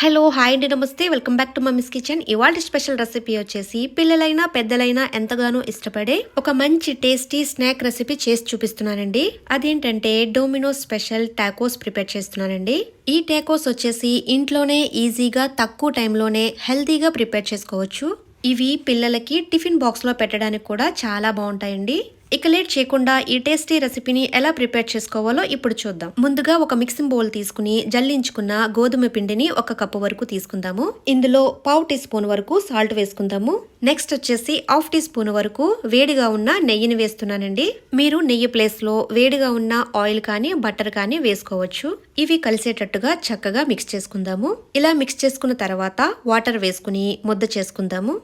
Hello hi అండి నమస్తే. Welcome back to mummy's kitchen. ఇవాళ స్పెషల్ రెసిపీ వచ్చేసి పిల్లలైనా పెద్దలైనా ఎంతగానో ఇష్టపడే ఒక మంచి టేస్టీ స్నాక్ రెసిపీ చేసి చూపిస్తున్నానండి. అదేంటంటే డోమినోస్ స్పెషల్ టాకోస్ ప్రిపేర్ చేస్తున్నానండి. ఈ టాకోస్ వచ్చేసి ఇంట్లోనే ఈజీగా తక్కువ టైంలోనే హెల్తీగా ప్రిపేర్ చేసుకోవచ్చు. ఇవి పిల్లలకి టిఫిన్ బాక్స్లో పెట్టడానికి కూడా చాలా బాగుంటాయండి. ఇక లేట్ చేయకుండా ఈ టేస్టీ రెసిపీని ఎలా ప్రిపేర్ చేసుకోవాలో ఇప్పుడు చూద్దాం. ముందుగా ఒక మిక్సింగ్ బౌల్ తీసుకుని జల్లించుకున్న గోధుమ పిండిని ఒక కప్పు వరకు తీసుకుందాము. ఇందులో పావు టీ స్పూన్ వరకు సాల్ట్ వేసుకుందాము. నెక్స్ట్ వచ్చేసి హాఫ్ టీ స్పూన్ వరకు వేడిగా ఉన్న నెయ్యిని వేస్తున్నానండి. మీరు నెయ్యి ప్లేస్లో వేడిగా ఉన్న ఆయిల్ కానీ బటర్ కానీ వేసుకోవచ్చు. ఇవి కలిసేటట్టుగా చక్కగా మిక్స్ చేసుకుందాము. ఇలా మిక్స్ చేసుకున్న తర్వాత వాటర్ వేసుకుని ముద్ద చేసుకుందాము.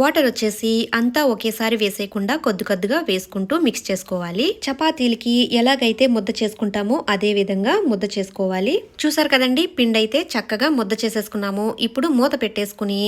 వాటర్ వచ్చేసి అంతా ఒకేసారి వేసేయకుండా కొద్ది కొద్దిగా వేసుకుంటూ మిక్స్ చేసుకోవాలి. చపాతీలకి ఎలాగైతే ముద్ద చేసుకుంటామో అదే విధంగా ముద్ద చేసుకోవాలి. చూసారు కదండి పిండి అయితే చక్కగా ముద్ద చేసేసుకున్నాము. ఇప్పుడు మూత పెట్టేసుకుని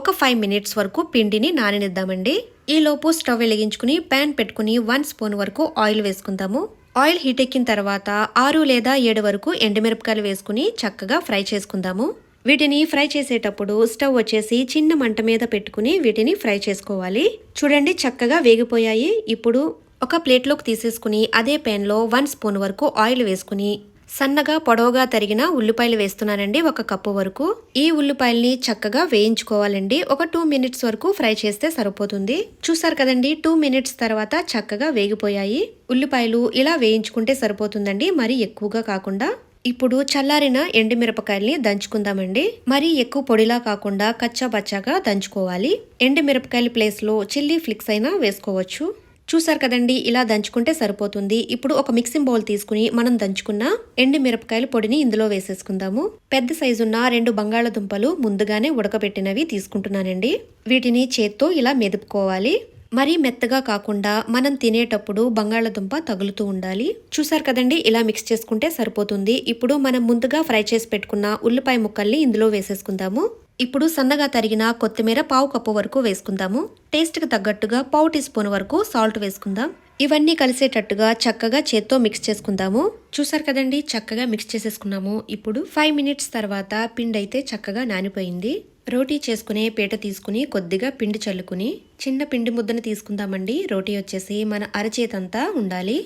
ఒక ఫైవ్ మినిట్స్ వరకు పిండిని నాననిద్దామండి. ఈ లోపు స్టవ్ వెలిగించుకుని ప్యాన్ పెట్టుకుని వన్ స్పూన్ వరకు ఆయిల్ వేసుకుందాము. ఆయిల్ హీట్ ఎక్కిన తర్వాత ఆరు లేదా ఏడు వరకు ఎండుమిరపకాయలు వేసుకుని చక్కగా ఫ్రై చేసుకుందాము. వీటిని ఫ్రై చేసేటప్పుడు స్టవ్ వచ్చేసి చిన్న మంట మీద పెట్టుకుని వీటిని ఫ్రై చేసుకోవాలి. చూడండి చక్కగా వేగిపోయాయి. ఇప్పుడు ఒక ప్లేట్లోకి తీసేసుకుని అదే ప్యాన్లో వన్ స్పూన్ వరకు ఆయిల్ వేసుకుని సన్నగా పొడవుగా తరిగిన ఉల్లిపాయలు వేస్తున్నానండి ఒక కప్పు వరకు. ఈ ఉల్లిపాయల్ని చక్కగా వేయించుకోవాలండి. ఒక టూ మినిట్స్ వరకు ఫ్రై చేస్తే సరిపోతుంది. చూసారు కదండి టూ మినిట్స్ తర్వాత చక్కగా వేగిపోయాయి. ఉల్లిపాయలు ఇలా వేయించుకుంటే సరిపోతుందండి మరి ఎక్కువగా కాకుండా. ఇప్పుడు చల్లారిన ఎండుమిరపకాయల్ని దంచుకుందామండి. మరీ ఎక్కువ పొడిలా కాకుండా కచ్చా బచ్చాగా దంచుకోవాలి. ఎండుమిరపకాయల ప్లేస్లో చిల్లీ ఫ్లిక్స్ అయినా వేసుకోవచ్చు. చూసారు కదండి ఇలా దంచుకుంటే సరిపోతుంది. ఇప్పుడు ఒక మిక్సింగ్ బౌల్ తీసుకుని మనం దంచుకున్న ఎండు మిరపకాయల పొడిని ఇందులో వేసేసుకుందాము. పెద్ద సైజున్న రెండు బంగాళదుంపలు ముందుగానే ఉడకబెట్టినవి తీసుకుంటున్నానండి. వీటిని చేత్తో ఇలా మెదుపుకోవాలి. మరీ మెత్తగా కాకుండా మనం తినేటప్పుడు బంగాళదుంప తగులుతూ ఉండాలి. చూసారు కదండి ఇలా మిక్స్ చేసుకుంటే సరిపోతుంది. ఇప్పుడు మనం ముందుగా ఫ్రై చేసి పెట్టుకున్న ఉల్లిపాయ ముక్కల్ని ఇందులో వేసేసుకుందాము. ఇప్పుడు సన్నగా తరిగిన కొత్తిమీర పావు కప్పు వరకు వేసుకుందాము. టేస్ట్కి తగ్గట్టుగా పావు టీ స్పూన్ వరకు సాల్ట్ వేసుకుందాం. ఇవన్నీ కలిసేటట్టుగా చక్కగా చేత్తో మిక్స్ చేసుకుందాము. చూసారు కదండి చక్కగా మిక్స్ చేసేసుకున్నాము. ఇప్పుడు ఫైవ్ మినిట్స్ తర్వాత పిండి అయితే చక్కగా నానిపోయింది. రోటీ చేసుకునే పీట తీసుకుని కొద్దిగా పిండి చల్లుకుని చిన్న పిండి ముద్దను తీసుకుందామండి. రోటీ వచ్చేసి మన అరచేతంతా ఉండాలి.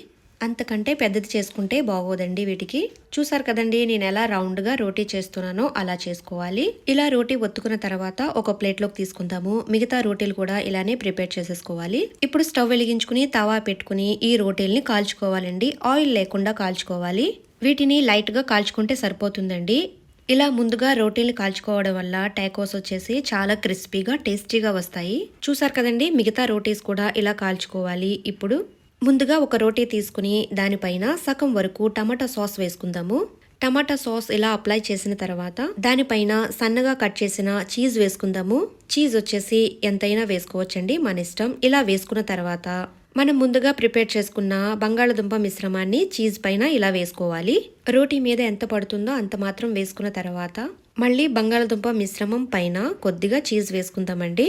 అంతకంటే పెద్దది చేసుకుంటే బాగోదండి వీటికి. చూసారు కదండి నేను ఎలా రౌండ్గా రోటీ చేస్తున్నానో అలా చేసుకోవాలి. ఇలా రోటీ ఒత్తుకున్న తర్వాత ఒక ప్లేట్లోకి తీసుకుందాము. మిగతా రోటీలు కూడా ఇలానే ప్రిపేర్ చేసేసుకోవాలి. ఇప్పుడు స్టవ్ వెలిగించుకుని తవా పెట్టుకుని ఈ రోటీల్ని కాల్చుకోవాలండి. ఆయిల్ లేకుండా కాల్చుకోవాలి. వీటిని లైట్గా కాల్చుకుంటే సరిపోతుందండి. ఇలా ముందుగా రోటీలు కాల్చుకోవడం వల్ల టైకోస్ వచ్చేసి చాలా క్రిస్పీగా టేస్టీగా వస్తాయి. చూసారు కదండి మిగతా రోటీస్ కూడా ఇలా కాల్చుకోవాలి. ఇప్పుడు ముందుగా ఒక రోటీ తీసుకుని దానిపైన సగం వరకు టమాటా సాస్ వేసుకుందాము. టమాటా సాస్ ఇలా అప్లై చేసిన తర్వాత దానిపైన సన్నగా కట్ చేసిన చీజ్ వేసుకుందాము. చీజ్ వచ్చేసి ఎంతైనా వేసుకోవచ్చండి మన ఇష్టం. ఇలా వేసుకున్న తర్వాత మనం ముందుగా ప్రిపేర్ చేసుకున్న బంగాళదుంప మిశ్రమాన్ని చీజ్ పైన ఇలా వేసుకోవాలి. రోటీ మీద ఎంత పడుతుందో అంత మాత్రం వేసుకున్న తర్వాత మళ్ళీ బంగాళదుంప మిశ్రమం పైన కొద్దిగా చీజ్ వేసుకుందామండి.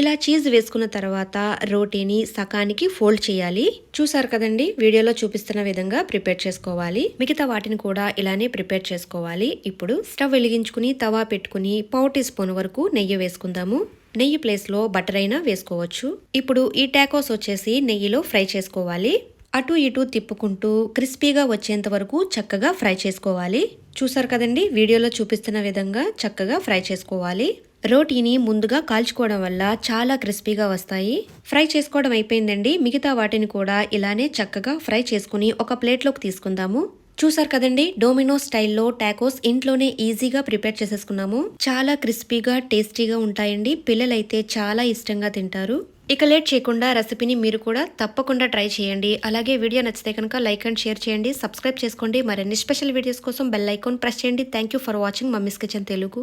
ఇలా చీజ్ వేసుకున్న తర్వాత రోటీని సకానికి ఫోల్డ్ చేయాలి. చూసారు కదండి? వీడియోలో చూపిస్తున్న విధంగా ప్రిపేర్ చేసుకోవాలి. మిగతా వాటిని కూడా ఇలానే ప్రిపేర్ చేసుకోవాలి. ఇప్పుడు స్టవ్ వెలిగించుకుని తవా పెట్టుకుని పావు టీ స్పూన్ వరకు నెయ్యి వేసుకుందాము. నెయ్యి ప్లేస్లో బటర్ అయినా వేసుకోవచ్చు. ఇప్పుడు ఈ టాకోస్ వచ్చేసి నెయ్యిలో ఫ్రై చేసుకోవాలి. అటు ఇటు తిప్పుకుంటూ క్రిస్పీగా వచ్చేంత వరకు చక్కగా ఫ్రై చేసుకోవాలి. చూసారు కదండి? వీడియోలో చూపిస్తున్న విధంగా చక్కగా ఫ్రై చేసుకోవాలి. రోటీని ముందుగా కాల్చుకోవడం వల్ల చాలా క్రిస్పీగా వస్తాయి. ఫ్రై చేసుకోవడం అయిపోయిందండి. మిగతా వాటిని కూడా ఇలానే చక్కగా ఫ్రై చేసుకుని ఒక ప్లేట్లోకి తీసుకుందాము. చూసారు కదండి డోమినో స్టైల్లో టాకోస్ ఇంట్లోనే ఈజీగా ప్రిపేర్ చేసేసుకున్నాము. చాలా క్రిస్పీగా టేస్టీగా ఉంటాయండి. పిల్లలైతే చాలా ఇష్టంగా తింటారు. ఇక లేట్ చేయకుండా రెసిపీని మీరు కూడా తప్పకుండా ట్రై చేయండి. అలాగే వీడియో నచ్చితే కనుక లైక్ అండ్ షేర్ చేయండి. సబ్స్క్రైబ్ చేసుకోండి. మరిన్ని స్పెషల్ వీడియోస్ కోసం బెల్ ఐకాన్ ప్రెస్ చేయండి. Thank you for watching. Mummy's kitchen Telugu.